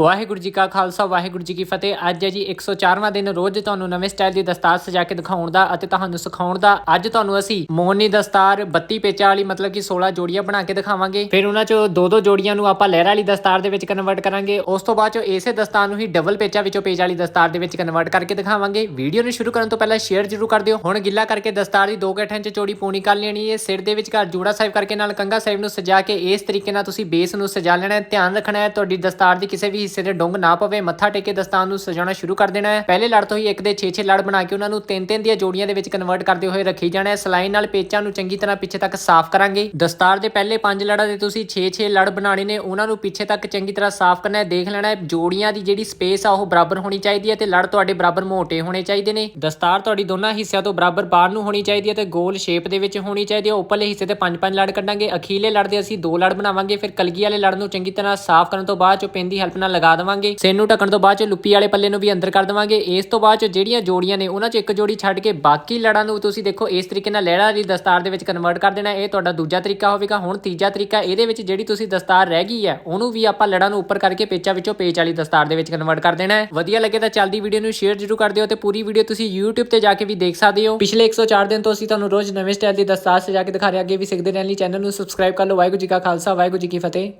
ਵਾਹਿਗੁਰੂ ਜੀ ਕਾ ਖਾਲਸਾ, ਵਾਹਿਗੁਰੂ ਜੀ ਕੀ ਫਤਿਹ। ਅੱਜ ਹੈ ਜੀ 104ਵਾਂ ਦਿਨ। ਰੋਜ਼ ਤੁਹਾਨੂੰ ਨਵੇਂ ਸਟਾਈਲ ਦੀ ਦਸਤਾਰ ਸਜਾ ਕੇ ਦਿਖਾਉਣ ਦਾ ਅਤੇ ਤੁਹਾਨੂੰ ਸਿਖਾਉਣ ਦਾ। ਅੱਜ ਤੁਹਾਨੂੰ ਅਸੀਂ ਮੋਹਨੀ ਦਸਤਾਰ 32 ਪੇਚਾਂ ਵਾਲੀ, ਮਤਲਬ ਕਿ 16 ਜੋੜੀਆਂ ਬਣਾ ਕੇ ਦਿਖਾਵਾਂਗੇ। ਫਿਰ ਉਹਨਾਂ ਚੋਂ ਦੋ ਦੋ ਜੋੜੀਆਂ ਨੂੰ ਆਪਾਂ ਲਹਿਰਾਂ ਵਾਲੀ ਦਸਤਾਰ ਦੇ ਵਿੱਚ ਕਨਵਰਟ ਕਰਾਂਗੇ। ਉਸ ਤੋਂ ਬਾਅਦ ਚੋਂ ਇਸੇ ਦਸਤਾਰ ਨੂੰ ਹੀ ਡਬਲ ਪੇਚਾਂ ਵਿੱਚੋਂ ਪੇਚ ਵਾਲੀ ਦਸਤਾਰ ਦੇ ਵਿੱਚ ਕਨਵਰਟ ਕਰਕੇ ਦਿਖਾਵਾਂਗੇ। ਵੀਡੀਓ ਨੂੰ ਸ਼ੁਰੂ ਕਰਨ ਤੋਂ ਪਹਿਲਾਂ ਸ਼ੇਅਰ ਜ਼ਰੂਰ ਕਰ ਦਿਓ। ਹੁਣ ਗਿੱਲਾ ਕਰਕੇ ਦਸਤਾਰ ਦੀ ਦੋ ਗੱਠਾਂ 'ਚ ਚੋੜੀ ਪੂਣੀ ਕਰ ਲੈਣੀ ਹੈ। ਸਿਰ ਦੇ ਵਿੱਚ ਘਰ ਜੂੜਾ ਸਾਹਿਬ ਕਰਕੇ ਨਾਲ ਕੰਗਾ ਸਾਹਿਬ ਨੂੰ ਸਜਾ ਕੇ ਇਸ ਤਰੀਕੇ ਨਾਲ ਤੁਸੀਂ ਬੇਸ ਨੂੰ ਸਜਾ ਲੈਣਾ ਹੈ। ਧਿਆਨ ਰੱਖਣਾ ਹੈ, ਤੁਹਾਡੀ ਦਸਤਾਰ ਦੀ ਕਿਸੇ ਵੀ ਹਿੱਸੇ ਦੇ ਡੁੰਗ ਨਾ ਪਵੇ, ਮੱਥਾ ਟੇਕੇ ਕੇ ਦਸਤਾਰ ਨੂੰ ਸਜਾਉਣਾ ਸ਼ੁਰੂ ਕਰ ਦੇਣਾ ਹੈ। ਪਹਿਲੇ ਲੜ ਤੋਂ ਹੀ ਇੱਕ ਦੇ 6-6 ਲੜ ਬਣਾ ਕੇ ਉਹਨਾਂ ਨੂੰ ਤਿੰਨ ਤਿੰਨ ਦੀਆਂ ਜੋੜੀਆਂ ਦੇ ਵਿੱਚ ਕਨਵਰਟ ਕਰਦੇ ਹੋਏ ਰੱਖੀ ਜਾਣਾ ਹੈ। ਸਲਾਈ ਨਾਲ ਪੇਚਾਂ ਨੂੰ ਚੰਗੀ ਤਰ੍ਹਾਂ ਪਿੱਛੇ ਤੱਕ ਸਾਫ਼ ਕਰਾਂਗੇ। ਦਸਤਾਰ ਦੇ ਪਹਿਲੇ ਪੰਜ ਲੜਾਂ ਦੇ ਤੁਸੀਂ 6-6 ਲੜ ਬਣਾਣੇ ਨੇ, ਉਹਨਾਂ ਨੂੰ ਪਿੱਛੇ ਤੱਕ ਚੰਗੀ ਤਰ੍ਹਾਂ ਸਾਫ਼ ਕਰਨਾ ਹੈ। ਦੇਖ ਲੈਣਾ ਹੈ, ਜੋੜੀਆਂ ਦੀ ਜਿਹੜੀ ਸਪੇਸ ਆ, ਉਹ ਬਰਾਬਰ ਹੋਣੀ ਚਾਹੀਦੀ ਹੈ ਤੇ ਲੜ ਤੁਹਾਡੇ ਬਰਾਬਰ ਮੋਟੇ ਹੋਣੇ ਚਾਹੀਦੇ ਨੇ। ਦਸਤਾਰ ਤੁਹਾਡੀ ਦੋਨਾਂ ਹਿੱਸਿਆਂ ਤੋਂ ਬਰਾਬਰ ਬਾਹਰ ਨੂੰ ਹੋਣੀ ਚਾਹੀਦੀ ਹੈ ਤੇ ਗੋਲ ਸ਼ੇਪ ਦੇ ਵਿੱਚ ਹੋਣੀ ਚਾਹੀਦੀ ਹੈ। ਉੱਪਰਲੇ ਹਿੱਸੇ ਤੇ ਪੰਜ ਪੰਜ ਲੜ ਕੱਢਾਂਗੇ। ਅਖੀਲੇ ਲੜ ਦੇ ਅਸੀਂ ਦੋ ਲੜ ਬਣਾਵਾਂਗੇ, ਫਿਰ ਕਲਗੀ ਵਾਲੇ ਲੜ ਨੂੰ ਚੰਗੀ ਤਰ੍ਹਾਂ ਸਾਫ਼ ਕਰਨ ਤੋਂ ਬਾਅਦ ਚ ਪੈਨ ਹੈਲਪ ਨਾਲ ਲਗਾ ਦੇਵਾਂਗੇ। ਸਿਰ ਨੂੰ ਢੱਕਣ ਤੋਂ ਬਾਅਦ ਚ ਲੁੱਪੀ ਵਾਲੇ ਪੱਲੇ ਨੂੰ ਵੀ ਅੰਦਰ ਕਰ ਦੇਵਾਂਗੇ। ਇਸ ਤੋਂ ਬਾਅਦ ਚ ਜਿਹੜੀਆਂ ਜੋੜੀਆਂ ਨੇ, ਉਹਨਾਂ ਚ ਇੱਕ ਜੋੜੀ ਛੱਡ ਕੇ ਬਾਕੀ ਲੜਾਂ ਨੂੰ ਤੁਸੀਂ ਦੇਖੋ, ਇਸ ਤਰੀਕੇ ਨਾਲ ਲਹਿਰਾ ਦੀ ਦਸਤਾਰ ਦੇ ਵਿੱਚ ਕਨਵਰਟ ਕਰ ਦੇਣਾ। ਇਹ ਤੁਹਾਡਾ ਦੂਜਾ ਤਰੀਕਾ ਹੋਵੇਗਾ। ਹੁਣ ਤੀਜਾ ਤਰੀਕਾ, ਇਹਦੇ ਵਿੱਚ ਜਿਹੜੀ ਤੁਸੀਂ ਦਸਤਾਰ ਰਹਿ ਗਈ ਹੈ, ਉਹਨੂੰ ਵੀ ਆਪਾਂ ਲੜਾਂ ਨੂੰ ਉੱਪਰ ਕਰਕੇ ਪੇਚਾਂ ਵਿੱਚੋਂ ਪੇਚ ਵਾਲੀ ਦਸਤਾਰ ਦੇ ਵਿੱਚ ਕਨਵਰਟ ਕਰ ਦੇਣਾ ਹੈ। ਵਧੀਆ ਲੱਗੇ ਤਾਂ ਚੱਲਦੀ ਵੀਡੀਓ ਨੂੰ ਸ਼ੇਅਰ ਜ਼ਰੂਰ ਕਰ ਦਿਓ ਤੇ ਪੂਰੀ ਵੀਡੀਓ ਤੁਸੀਂ YouTube ਤੇ ਜਾ ਕੇ ਵੀ ਦੇਖ ਸਕਦੇ ਹੋ। ਪਿਛਲੇ 104 ਦਿਨ ਤੋਂ ਅਸੀਂ ਤੁਹਾਨੂੰ ਰੋਜ਼ ਨਵੇਂ ਸਟਾਈਲ ਦੀ ਦਸਤਾਰ ਸਜਾ ਕੇ ਦਿਖਾ ਰਹੇ ਅੱਗੇ ਵੀ ਸਿੱਖਦੇ ਰਹਿਣ ਲਈ ਚੈਨਲ ਨੂੰ ਸਬਸਕ੍ਰਾਈਬ ਕਰ ਲਓ। ਵਾਹਿਗੁਰੂ ਜੀ ਕਾ ਖਾਲਸਾ, ਵਾਹਿਗੁਰੂ ਜੀ ਕੀ ਫਤਿਹ।